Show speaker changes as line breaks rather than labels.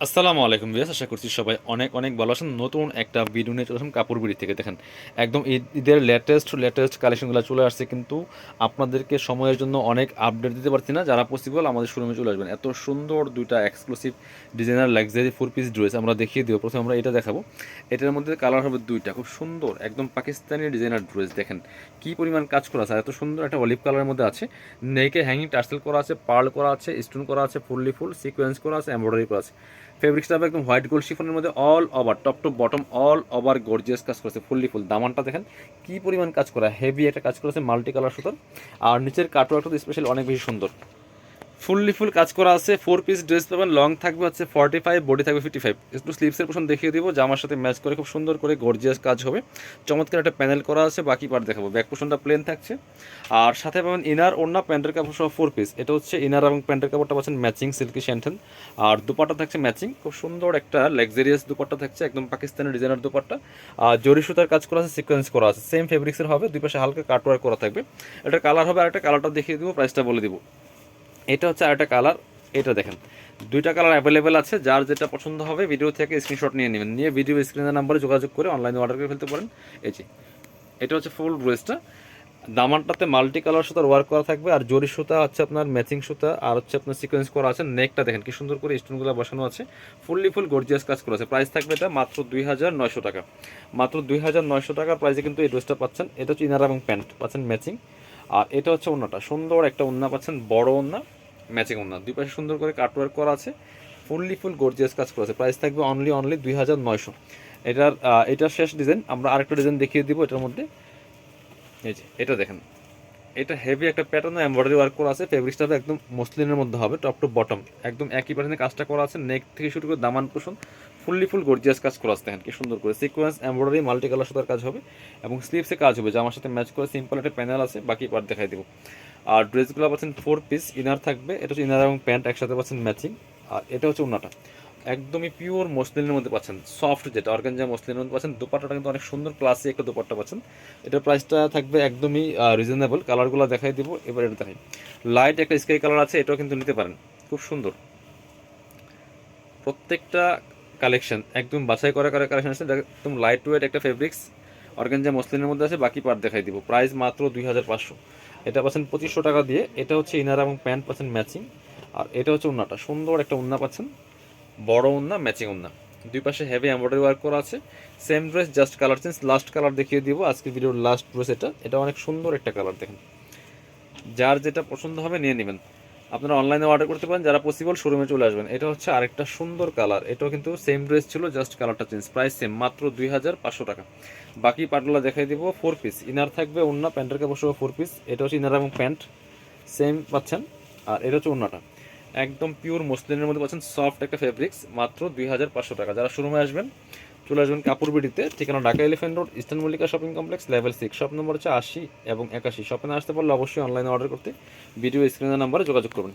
আসসালামু আলাইকুম বিয়াস আশা করছি সবাই অনেক অনেক ভালো আছেন। নতুন একটা ভিডিও নিয়ে চলে আসলাম কাপড় বিড়ি থেকে, দেখেন। একদম ঈদ- ঈদের লেটেস্ট লেটেস্ট কালেকশনগুলো চলে আসছে, কিন্তু আপনাদেরকে সময়ের জন্য অনেক আপডেট দিতে পারছি না। যারা পসিবল আমাদের শোরুমে চলে আসবেন। এত সুন্দর দুইটা exclusive designer luxury four piece dress আমরা দেখিয়ে দিব। প্রথমে আমরা এটা দেখাবো। এটার মধ্যে কালার হবে দুইটা, খুব সুন্দর, একদম পাকিস্তানি ডিজাইনার ড্রেস দেখেন। কি পরিমাণ কাজ করা আছে এত সুন্দর একটা অলিভ কালারের মধ্যে আছে। নেকে হ্যাঙ্গিং টার্সেল করা আছে পার্ল করা আছে স্টোন করা আছে ফুললি ফুল সিকোয়েন্স করা আছে এমব্রয়ডারি করা আছে। ফেব্রিক্সটা হবে একদম হোয়াইট গোল্ড শিফনের মধ্যে all over top to bottom all over gorgeous কাজ করেছে ফুললি ফুল দামানটা দেখেন, কি পরিমাণ কাজ করা হেভি একটা কাজ করেছে মাল্টি কালার সুতোর। আর নিচের কাটওয়ার্কটা স্পেশালি অনেক বেশি সুন্দর। ফুললি ফুল কাজ করা আছে ফোর পিস ড্রেস পাবেন লং থাকবে হচ্ছে ফর্টি ফাইভ বডি থাকবে ফিফটি ফাইভ একটু স্লিপসের পোশন দেখিয়ে দিব জামার সাথে ম্যাচ করে খুব সুন্দর করে গর্জিয়াস কাজ হবে। চমৎকার একটা প্যানেল করা আছে, বাকি পার্ট দেখাবো। ব্যাক পোশনটা প্লেন থাকছে। আর সাথে পাবেন ইনার ওড়না প্যান্টের কাপড় সহ ফোর পিস এটা হচ্ছে ইনার এবং প্যান্টের কাপড়টা পাচ্ছেন ম্যাচিং সিল্কি শ্যান্টেন আর দুপাটা থাকছে ম্যাচিং খুব সুন্দর একটা লাক্সারিয়াস দুপাট্টা থাকছে, একদম পাকিস্তানের ডিজাইনার দুপাট্টা। আর জরি সুতার কাজ করা আছে সিকোয়েন্স করা আছে। সেম ফেব্রিক্সের হবে, দুই পাশে হালকা কাটওয়ার্ক করা থাকবে। এটা কালার হবে আর একটা কালারটা দেখিয়ে দিব প্রাইসটা বলে দিব। এটা হচ্ছে আরেকটা কালার এটা দেখেন। দুইটা কালার অ্যাভেলেবেল আছে, যার যেটা পছন্দ হবে ভিডিও থেকে স্ক্রিনশট নিয়ে নেবেন। নিয়ে ভিডিও স্ক্রিনের নাম্বারে যোগাযোগ করে অনলাইনে অর্ডার করে ফেলতে পারেন। এই যে, এটা হচ্ছে ফুল ড্রেসটা দামানটাতে মাল্টি কালার সুতার ওয়ার্ক করা থাকবে, আর জরি সুতা হচ্ছে আপনার ম্যাচিং সুতা, আর হচ্ছে আপনার সিকোয়েন্স করা আছে নেকটা দেখেন, কি সুন্দর করে স্টোনগুলো বসানো আছে। ফুললি ফুল গর্জিয়াস কাজ করা আছে। প্রাইস থাকবে এটা মাত্র দুই হাজার নয়শো টাকা। মাত্র দুই হাজার নয়শো টাকার প্রাইসে কিন্তু এই ড্রেসটা পাচ্ছেন। এটা হচ্ছে ইনার এবং প্যান্ট পাচ্ছেন ম্যাচিং আর এটা হচ্ছে ওন্নাটা। সুন্দর একটা ওন্না পাচ্ছেন, বড় ওন্না। ম্যাচিং ওন্না দুই পাশে সুন্দর করে কাটওয়ার্ক করা আছে। ফুললি ফুল গর্জিয়াস কাজ করা আছে। প্রাইস থাকবে অনলি অনলি দুই হাজার নয়শো। এটার এটার শেষ ডিজাইন আমরা আরেকটা ডিজাইন দেখিয়ে দিব এটার মধ্যে। এই যে, এটা দেখেন। এটা হেভি একটা প্যাটার্ন এমব্রয়ডারি ওয়ার্ক করা আছে। ফেব্রিক্সটা একদম মসলিনের মধ্যে হবে টপ টু বটম একদম একই প্যাটার্নে কাজটা করা আছে। নেক থেকে শুরু করে দামান পোষণ। ফুললি ফুল গর্জিয়াস কাজ করা আছে। দেখেন কি সুন্দর করে। সিকোয়েন্স এমব্রয়ডারি মাল্টি কালার সাথে কাজ হবে। এবং স্লিভসে কাজ হবে। জামার সাথে ম্যাচ করে সিম্পল একটা প্যানেল আছে। বাকি পার্ট দেখাই দেবো। আর ড্রেসগুলো পাচ্ছেন ফোর পিস ইনার থাকবে, এটা হচ্ছে ইনার এবং প্যান্ট একসাথে পাচ্ছেন ম্যাচিং আর এটা হচ্ছে উন্নাটা একদমই পিওর মসলিনের মধ্যে পাচ্ছেন সফট যেটা অর্গানজা মসলিনের মধ্যে পাচ্ছেন, দুপাট্টাটা কিন্তু অনেক সুন্দর ক্লাসি একটা দুপাট্টা পাচ্ছেন। এটার প্রাইসটা থাকবে একদমই রিজনেবল কালারগুলো দেখাই দিব, এবার এটা দেখাই। লাইট একটা স্কাই কালার আছে, এটাও কিন্তু নিতে পারেন, খুব সুন্দর। প্রত্যেকটা কালেকশন একদম বাছাই করা করা কালেকশন আছে একদম লাইট ওয়েট একটা ফেব্রিক্স অর্গানজা মসলিনের মধ্যে আছে, বাকি পার্ট দেখাই দিব। প্রাইস মাত্র দুই হাজার পাঁচশো। এটা পাচ্ছেন পঁচিশশো টাকা দিয়ে, এটা হচ্ছে ইনার এবং প্যান্ট পাচ্ছেন ম্যাচিং। আর এটা হচ্ছে উন্নাটা, সুন্দর একটা উন্না পাচ্ছেন, বড় উন্না, ম্যাচিং উন্না। দুই পাশে হেভি এমব্রয়ডারি ওয়ার্ক করা আছে। Same dress just colour change last colour দেখিয়ে দিব। আজকে ভিডিওর লাস্ট ড্রেস এটা। এটা অনেক সুন্দর একটা কালার দেখেন। যার যেটা পছন্দ হবে নিয়ে নেবেন। আপনারা অনলাইনে অর্ডার করতে পারেন, যারা পসিবল শোরুমে চলে আসবেন। এটা হচ্ছে আরেকটা সুন্দর কালার এটাও কিন্তু সেম ড্রেস ছিল জাস্ট কালারটা চেঞ্জ প্রাইস সেম মাত্র দুই হাজার পাঁচশো টাকা। বাকি পাটগুলো দেখাই দিব ফোর পিস ইনার থাকবে অন্য প্যান্টের কাপড় সহ ফোর পিস এটা হচ্ছে ইনার এবং প্যান্ট। সেম পাচ্ছেন। আর এটা হচ্ছে অন্যটা একদম পিওর মসলিনের মধ্যে পাচ্ছেন সফট একটা ফেব্রিক্স মাত্র দুই হাজার পাঁচশো টাকা। যারা শোরুমে আসবেন চলে আসবেন কাপুরবিড়িতে ঠিকানা Dhaka elephant road eastern Mallika shopping complex, level six, shop number হচ্ছে আশি এবং একাশি। শপে আসতে পারলে অবশ্যই অনলাইনে অর্ডার করতে ভিডিও স্ক্রিনের নাম্বারে যোগাযোগ করবেন।